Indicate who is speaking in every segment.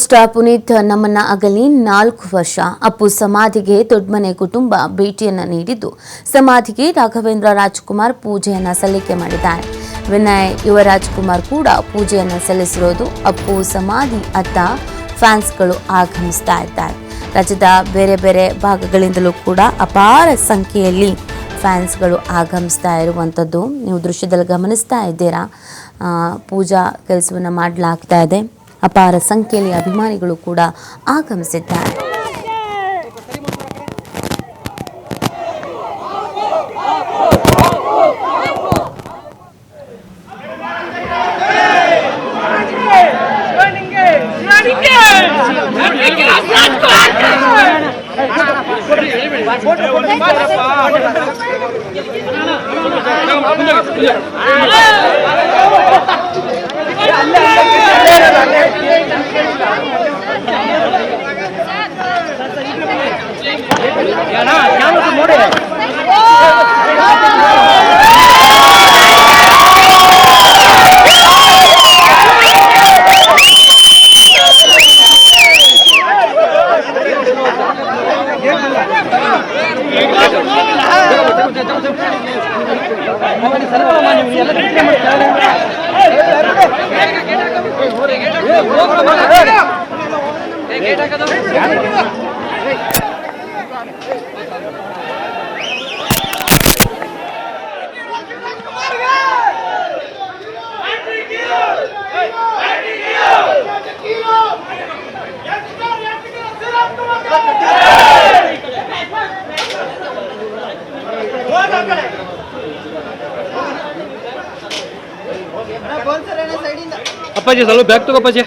Speaker 1: Star Puneeth ನಮ್ಮನ್ನ ಅಗಲಿ ನಾಲ್ಕು ವರ್ಷ. ಅಪ್ಪು ಸಮಾಧಿಗೆ ದೊಡ್ಡಮನೆ ಕುಟುಂಬ ಭೇಟಿಯನ್ನು ನೀಡಿದ್ದು. ಸಮಾಧಿಗೆ ರಾಘವೇಂದ್ರ ರಾಜ್ಕುಮಾರ್ ಪೂಜೆಯನ್ನು ಸಲ್ಲಿಕೆ ಮಾಡಿದ್ದಾರೆ. ವಿನಯ್ ಯುವರಾಜ್ ಕುಮಾರ್ ಕೂಡ ಪೂಜೆಯನ್ನು ಸಲ್ಲಿಸಿರೋದು. ಅಪ್ಪು ಸಮಾಧಿ ಅತ್ತ ಫ್ಯಾನ್ಸ್ಗಳು ಆಗಮಿಸ್ತಾ ಇದ್ದಾರೆ. ರಾಜ್ಯದ ಬೇರೆ ಬೇರೆ ಭಾಗಗಳಿಂದಲೂ ಕೂಡ ಅಪಾರ ಸಂಖ್ಯೆಯಲ್ಲಿ ಫ್ಯಾನ್ಸ್ಗಳು ಆಗಮಿಸ್ತಾ ಇರುವಂಥದ್ದು ನೀವು ದೃಶ್ಯದಲ್ಲಿ ಗಮನಿಸ್ತಾ ಇದ್ದೀರಾ. ಪೂಜಾ ಕೆಲಸವನ್ನು ಮಾಡಲಾಗ್ತಾ ಇದೆ. ಅಪಾರ ಸಂಖ್ಯೆಯಲ್ಲಿ ಅಭಿಮಾನಿಗಳು ಕೂಡ ಆಗಮಿಸಿದ್ದಾರೆ ஏன்னா கேமரா மூடு அவனுக்கு செலவு மாணி எல்லாம் ಗೇಟ್ ಹಾಕದ
Speaker 2: ಅಪ್ಪಾಜಿ ಸ್ವಲ್ಪ ಬ್ಯಾಗ್ ತಗೋ ಅಪ್ಪಾಜಿ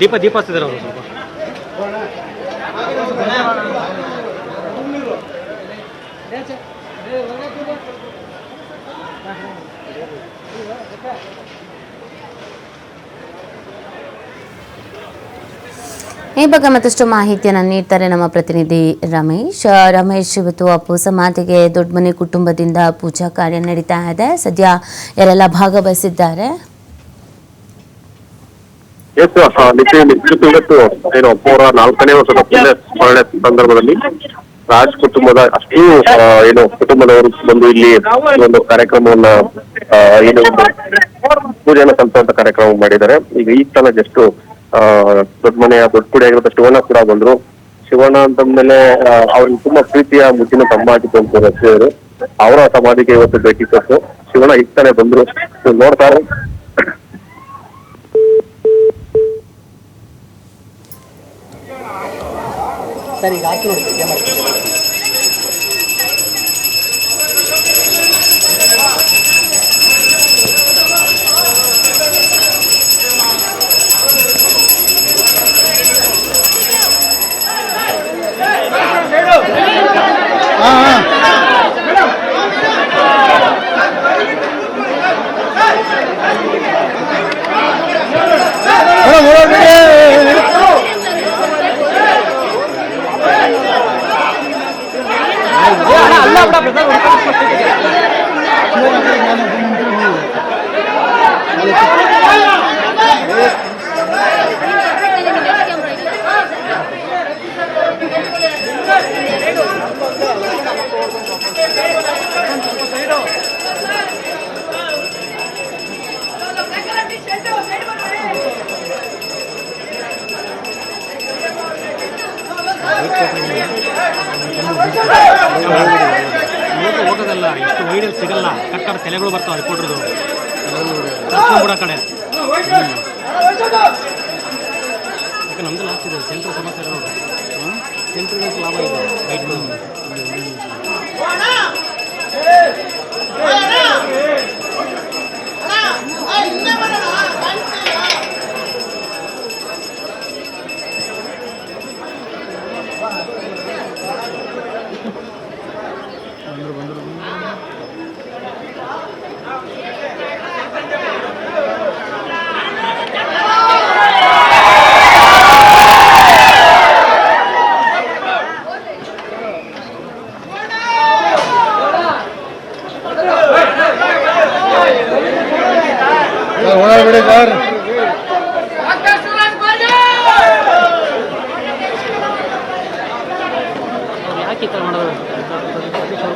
Speaker 2: ದೀಪ ದೀಪ ಹಚ್ತಿದಾರೆ ಅವರು ಸ್ವಲ್ಪ.
Speaker 1: ಈ ಬಗ್ಗೆ ಮತ್ತಷ್ಟು ಮಾಹಿತಿಯನ್ನು ನೀಡ್ತಾರೆ ನಮ್ಮ ಪ್ರತಿನಿಧಿ ರಮೇಶ್. ರಮೇಶ್, ಇವತ್ತು ಅಪ್ಪು ಸಮಾಧಿಗೆ ದೊಡ್ಡಮನೆ ಕುಟುಂಬದಿಂದ ಪೂಜಾ ಕಾರ್ಯ ನಡೀತಾ ಇದೆ. ಸದ್ಯ ಯಾರೆಲ್ಲ ಭಾಗವಹಿಸಿದ್ದಾರೆ?
Speaker 3: ಸಂದರ್ಭದಲ್ಲಿ ರಾಜ್ ಕುಟುಂಬದ ಅಷ್ಟು ಏನು ಕುಟುಂಬದವರು ಬಂದು ಇಲ್ಲಿ ಒಂದು ಕಾರ್ಯಕ್ರಮವನ್ನ ಏನು ಪೂಜೆಯನ್ನ ಸಲ್ಲಿಸುವಂತ ಕಾರ್ಯಕ್ರಮ ಮಾಡಿದ್ದಾರೆ. ಈಗ ಈ ತನ ಜಸ್ಟ್ ದೊಡ್ಡ ಮನೆಯ ದೊಡ್ಡ ಕುಡಿ ಆಗಿರೋ ಶಿವಣ್ಣ ಕೂಡ ಬಂದ್ರು. ಶಿವಣ್ಣ ಅಂತಂದ್ಮೇಲೆ ಅವ್ರಿಗೆ ತುಂಬಾ ಪ್ರೀತಿಯ ಮುಚ್ಚಿನ ತಮ್ಮ ಆಗಿತ್ತು ಅಂತ ರಚಿಸಿದರು ಅವರ ಸಮಾಧಿಗೆ ಇವತ್ತು ಭೇಟಿ ಕೊಟ್ಟು ಶಿವಣ್ಣ ಈಗ ಬಂದ್ರು. ನೋಡ್ತಾರೆ ಸರಿ ನೋಡ್ತಾರೆ
Speaker 2: ಲೋಕ ಹೋಗೋದಲ್ಲ ಇಷ್ಟು ವೈಡಲ್ಲಿ ಸಿಗಲ್ಲ. ಕಟ್ಟಾದ ತಲೆಗಳು ಬರ್ತಾವೆ ರಿಪೋರ್ಟರ್ದು ಕೂಡ ಕಡೆ. ಯಾಕೆ ನಮ್ದು ಲಾಸ್ ಇದೆ ಸೆಂಟ್ರಲ್ ಸಮಸ್ಯೆ ಇರೋದು. ಸೆಂಟ್ರಲ್ ಲಾಭ ಇದೆ. ರೈಟ್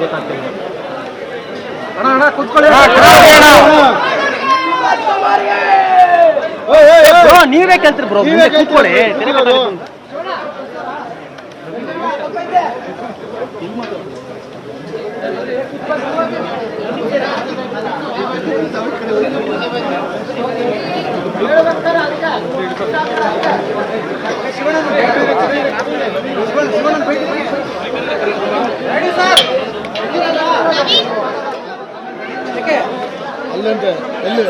Speaker 2: ಸತೀಶ್ ಅಣ್ಣ ಗೊತ್ತಾಗ್ತಿಲ್ಲ ಬ್ರೋ ನೀವೇ ಕೇಳ್ತೀರಿ ಬ್ರೋ ಕೂತ್ಕೊಳ್ಳಿ ರೆಡಿ ಕೆಟ್ಟೋಗುತ್ತೆ.
Speaker 4: ಅಲ್ಲಂತೆ ಎಲ್ಲಿ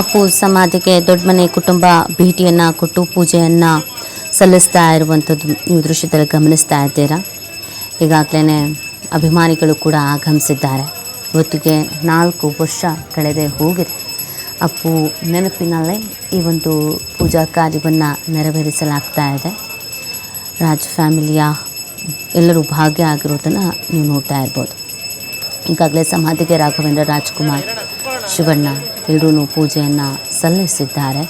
Speaker 1: ಅಪ್ಪು ಸಮಾಧಿಗೆ ದೊಡ್ಡಮನೆ ಕುಟುಂಬ ಭೇಟಿಯನ್ನು ಕೊಟ್ಟು ಪೂಜೆಯನ್ನು ಸಲ್ಲಿಸ್ತಾ ಇರುವಂಥದ್ದು ನೀವು ದೃಶ್ಯದಲ್ಲಿ ಗಮನಿಸ್ತಾ ಇದ್ದೀರಾ? ಈಗಾಗಲೇ ಅಭಿಮಾನಿಗಳು ಕೂಡ ಆಗಮಿಸಿದ್ದಾರೆ. ಇವತ್ತಿಗೆ ನಾಲ್ಕು ವರ್ಷ ಕಳೆದೇ ಹೋಗಿದೆ. ಅಪ್ಪು ನೆನಪಿನಲ್ಲೇ ಈ ಒಂದು ಪೂಜಾ ಕಾರ್ಯವನ್ನು ನೆರವೇರಿಸಲಾಗ್ತಾ ಇದೆ. ರಾಜ್ ಫ್ಯಾಮಿಲಿಯ ಎಲ್ಲರೂ ಭಾಗ್ಯ ಆಗಿರೋದನ್ನು ನೀವು ನೋಡ್ತಾ ಇರ್ಬೋದು. ಈಗಾಗಲೇ ಸಮಾಧಿಗೆ ರಾಘವೇಂದ್ರ ರಾಜ್ಕುಮಾರ್ ಶಿವಣ್ಣ ಎಲ್ಲರೂ ಪೂಜೆಯನ್ನು ಸಲ್ಲಿಸಿದ್ದಾರೆ.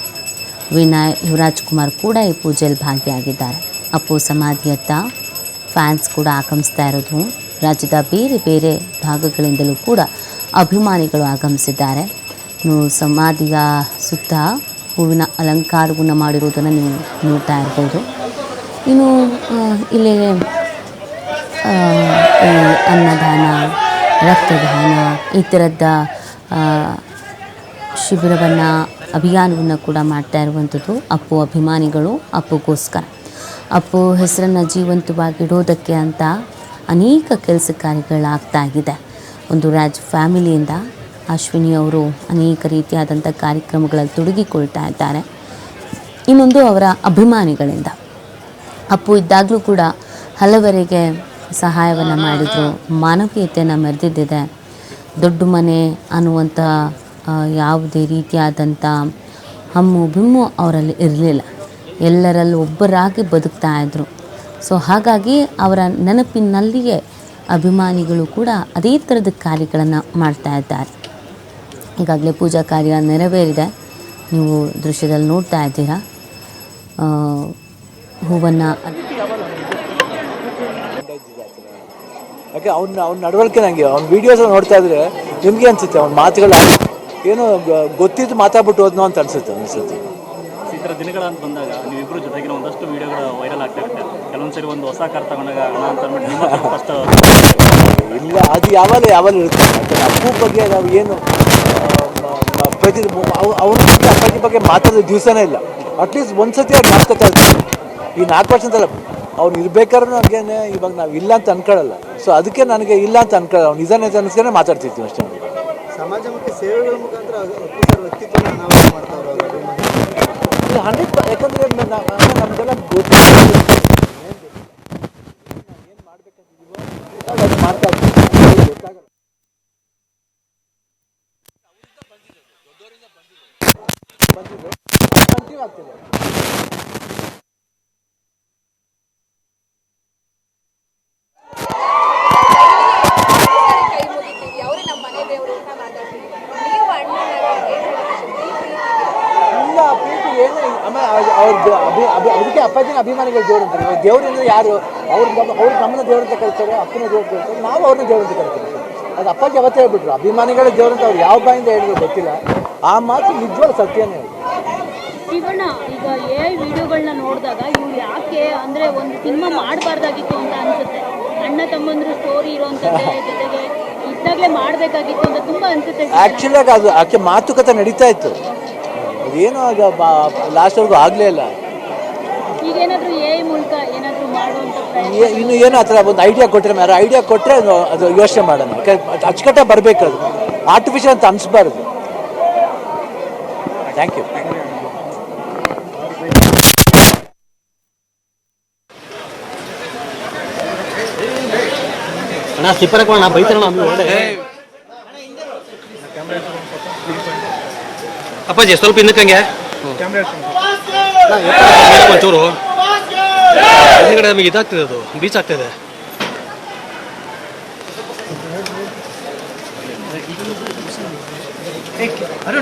Speaker 1: ವಿನಯ್ ಯುವರಾಜ್ ಕುಮಾರ್ ಕೂಡ ಈ ಪೂಜೆಯಲ್ಲಿ ಭಾಗಿಯಾಗಿದ್ದಾರೆ. ಅಪ್ಪು ಸಮಾಧಿಯತ್ತ ಫ್ಯಾನ್ಸ್ ಕೂಡ ಆಗಮಿಸ್ತಾ ಇರೋದು. ರಾಜ್ಯದ ಬೇರೆ ಬೇರೆ ಭಾಗಗಳಿಂದಲೂ ಕೂಡ ಅಭಿಮಾನಿಗಳು ಆಗಮಿಸಿದ್ದಾರೆ. ಸಮಾಧಿಯ ಸುತ್ತ ಹೂವಿನ ಅಲಂಕಾರವನ್ನು ಮಾಡಿರುವುದನ್ನು ನೀವು ನೋಡ್ತಾ ಇರ್ಬೋದು. ಇನ್ನು ಇಲ್ಲಿ ಅನ್ನದಾನ, ರಕ್ತದಾನ ಈ ಥರದ ಶಿಬಿರವನ್ನು, ಅಭಿಯಾನವನ್ನು ಕೂಡ ಮಾಡ್ತಾ ಇರುವಂಥದ್ದು ಅಪ್ಪು ಅಭಿಮಾನಿಗಳು ಅಪ್ಪುಗೋಸ್ಕರ. ಅಪ್ಪು ಹೆಸರನ್ನು ಜೀವಂತವಾಗಿಡೋದಕ್ಕೆ ಅಂತ ಅನೇಕ ಕೆಲಸ ಕಾರ್ಯಗಳಾಗ್ತಾ ಇದೆ. ಒಂದು ರಾಜ್ ಫ್ಯಾಮಿಲಿಯಿಂದ ಅಶ್ವಿನಿ ಅವರು ಅನೇಕ ರೀತಿಯಾದಂಥ ಕಾರ್ಯಕ್ರಮಗಳಲ್ಲಿ ತೊಡಗಿಕೊಳ್ತಾ ಇದ್ದಾರೆ. ಇನ್ನೊಂದು ಅವರ ಅಭಿಮಾನಿಗಳಿಂದ. ಅಪ್ಪು ಇದ್ದಾಗಲೂ ಕೂಡ ಹಲವರಿಗೆ ಸಹಾಯವನ್ನು ಮಾಡಿದರು. ಮಾನವೀಯತೆಯನ್ನು ಮೆರೆದಿದ್ದಿದೆ. ದೊಡ್ಡ ಮನೆ ಅನ್ನುವಂಥ ಯಾವುದೇ ರೀತಿಯಾದಂಥ ಹಮ್ಮು ಬಿಮ್ಮು ಅವರಲ್ಲಿ ಇರಲಿಲ್ಲ. ಎಲ್ಲರಲ್ಲೂ ಒಬ್ಬರಾಗಿ ಬದುಕ್ತಾ ಇದ್ದರು ಸೊ, ಹಾಗಾಗಿ ಅವರ ನೆನಪಿನಲ್ಲಿಯೇ ಅಭಿಮಾನಿಗಳು ಕೂಡ ಅದೇ ಥರದ ಕಾರ್ಯಗಳನ್ನು ಮಾಡ್ತಾ ಇದ್ದಾರೆ. ಈಗಾಗಲೇ ಪೂಜಾ ಕಾರ್ಯ ನೆರವೇರಿದೆ. ನೀವು ದೃಶ್ಯದಲ್ಲಿ ನೋಡ್ತಾ ಇದ್ದೀರಾ. ಹೂವನ್ನು
Speaker 5: ಯಾಕೆ ಅವ್ನ ಅವ್ನ ನಡವಳಿಕೆ ನನಗೆ ಅವ್ನ ವೀಡಿಯೋಸ್ ನೋಡ್ತಾ ಇದ್ರೆ ನಿಮಗೆ ಅನ್ಸುತ್ತೆ ಅವ್ನ ಮಾತುಗಳು ಏನು ಗೊತ್ತಿದ್ದು ಮಾತಾಡ್ಬಿಟ್ಟು ಹೋದ್ನೋ ಅಂತ ಅನ್ಸುತ್ತೆ ಅನ್ಸುತ್ತೆ.
Speaker 2: ಈ ಥರ ದಿನಗಳ ಅಂತ ಬಂದಾಗ ನೀವಿಬ್ಬರು ಜೊತೆಗಿನ ಒಂದಷ್ಟು ವಿಡಿಯೋಗಳು ವೈರಲ್ ಆಗ್ತಾ ಇರುತ್ತೆ. ಕೆಲವೊಂದು ಸರಿ ಒಂದು ಹೊಸ ಕಾರ್ ತಗೊಂಡಾಗ ಅಣ್ಣ ಅಂತ ಅಂದ್ಬಿಟ್ಟು
Speaker 5: ಇಲ್ಲ ಅದು ಯಾವಾಗ ಯಾವಾಗ ಇರುತ್ತೆ. ಅಪ್ಪು ಬಗ್ಗೆ ನಾವು ಏನು ಆ, ಅವ್ರ ಬಗ್ಗೆ ಅಪ್ಪಾಜಿ ಬಗ್ಗೆ ಮಾತಾಡೋ ದಿವಸನೇ ಇಲ್ಲ. ಅಟ್ಲೀಸ್ಟ್ ಒಂದ್ಸತಿ ಅವ್ರು ಮಾತುಕತೆ ಇರ್ತೀವಿ ಈ ನಾಲ್ಕು ವರ್ಷ ಅಂತಲ್ಲ ಅವ್ನು ಇರ್ಬೇಕಾದ್ರೆ ನನಗೇನೆ ಇವಾಗ ನಾವು ಇಲ್ಲ ಅಂತ ಅನ್ಕೊಳ್ಳಲ್ಲ. ಸೊ ಅದಕ್ಕೆ ನನಗೆ ಇಲ್ಲ ಅಂತ ಅನ್ಕೊಳ್ಳಲ್ಲ. ಅವ್ನು ನಿಜ ನಿಜ ಅನಿಸ್ತೇನೆ ಮಾತಾಡ್ತಿರ್ತೀವಿ ಅಷ್ಟೇ
Speaker 6: ಸಮಾಜಮುಖಿ ಸೇವೆಗಳ ಮುಖಾಂತರ
Speaker 5: ಹಂಡ್ರೆಡ್ ಯಾಕಂದ್ರೆ ನಮಗೆಲ್ಲ ಗೊತ್ತಿಲ್ಲ ಮಾಡ್ತಾ ಇರ್ತೀವಿ. ಗೊತ್ತಾಗಲ್ಲ ಬಂದಿದ್ದು ಕಂಟಿನ್ಯೂ ಆಗ್ತಿದೆ
Speaker 7: ಕೈ ಮುಗಿತೀವಿ ಅವರೇ ನಮ್ಮ ಮನೆ ದೇವರು ಅಂತ ಮಾತಾಡ್ತೀವಿ ನೀವು ಅಣ್ಣನಾಗಿ
Speaker 5: ಇಲ್ಲ ಪ್ರೀತಿ ಏನು ಆಮೇಲೆ ಅವ್ರ- ಅವ್ರ ಅಭಿ ಅಭಿ ಅದಕ್ಕೆ ಅಪ್ಪಾಜಿನ ಅಭಿಮಾನಿಗಳು ದೇವ್ರು ಅಂತಾರೆ ಇವಾಗ ದೇವ್ರು ಅಂದ್ರೆ ಯಾರು? ಅವ್ರ ತಮ್ಮನ ನಮ್ಮನ್ನ ದೇವ್ರ ಅಂತ ಕರಿತಾರೆ ಅಪ್ಪನ ದೇವ್ರು ಕರಿತಾರೆ ನಾವು ಅವ್ರನ್ನ ದೇವ್ರ ಅಂತ ಕರಿತೀವಿ. ಅದು ಅಪ್ಪಾಜಿ ಅವತ್ತೇ ಹೇಳ್ಬಿಟ್ರು. ಅಭಿಮಾನಿಗಳ ದೇವ್ರು ಅಂತ ಅವ್ರು ಯಾವ ಬಾಯಿಂದ ಹೇಳಿದ್ರು ಗೊತ್ತಿಲ್ಲ. ಆ ಮಾತು ನಿಜವಾದ ಸತ್ಯನೇ ಹೇಳಿ
Speaker 8: ಶಿವಣ್ಣ ಈಗ ಎ ವಿಡಿಯೋಗಳನ್ನ ನೋಡಿದಾಗ ಇವ್ರು ಯಾಕೆ ಅಂದರೆ ಒಂದು ಸಿನಿಮಾ ಮಾಡಬಾರ್ದಾಗಿತ್ತು ಅಂತ ಅನ್ಸುತ್ತೆ. ಅಣ್ಣ ತಮ್ಮಂದ್ರು ಸ್ಟೋರಿ ಇರೋಂಥದ್ದೇ ಜೊತೆಗೆ ಇದ್ದಾಗಲೇ ಮಾಡಬೇಕಾಗಿತ್ತು ಅಂತ ತುಂಬ ಅನ್ಸುತ್ತೆ.
Speaker 5: ಆ್ಯಕ್ಚುಲಾಗಿ ಅದು ಆಕೆ ಮಾತುಕತೆ ನಡೀತಾ ಇತ್ತು. ಅದೇನು ಆಗ ಲಾಸ್ಟ್ವರೆಗೂ ಆಗಲೇ ಇಲ್ಲ.
Speaker 8: ಈಗ ಏನಾದ್ರು ಎ ಮೂಲಕ ಏನಾದ್ರು ಮಾಡುವಂತ ಪ್ರಯತ್ನ
Speaker 5: ಏ- ಇನ್ನು ಏನು ಆ ಥರ ಒಂದು ಐಡಿಯಾ ಕೊಟ್ಟರೆ ಯಾರು ಐಡಿಯಾ ಕೊಟ್ಟರೆ ಅದು ಯೋಚನೆ ಮಾಡೋಣ. ಅಚ್ಚುಕಟ್ಟಾಗಿ ಬರಬೇಕು ಅದು. ಆರ್ಟಿಫಿಷಿಯಲ್ ಅಂತ ಅನಿಸ್ಬಾರ್ದು. ಥ್ಯಾಂಕ್ ಯು
Speaker 9: ಅಣ್ಣ ಸ್ಲಿಪ್ಪರ್ ಹಾಕೋಣ ಬೈತಾರಣ ಒಳ್ಳೆ ಅಪ್ಪಾಜಿ ಸ್ವಲ್ಪ ಹಿಂದಕ್ಕಂಗೆ ಒಂಚೂರು ಹಿಂದ್ಗಡೆ ನಮಗೆ ಇದಾಗ್ತಿದೆ ಅದು ಬೀಚ್ ಆಗ್ತದೆ
Speaker 5: ಅಲ್ಲ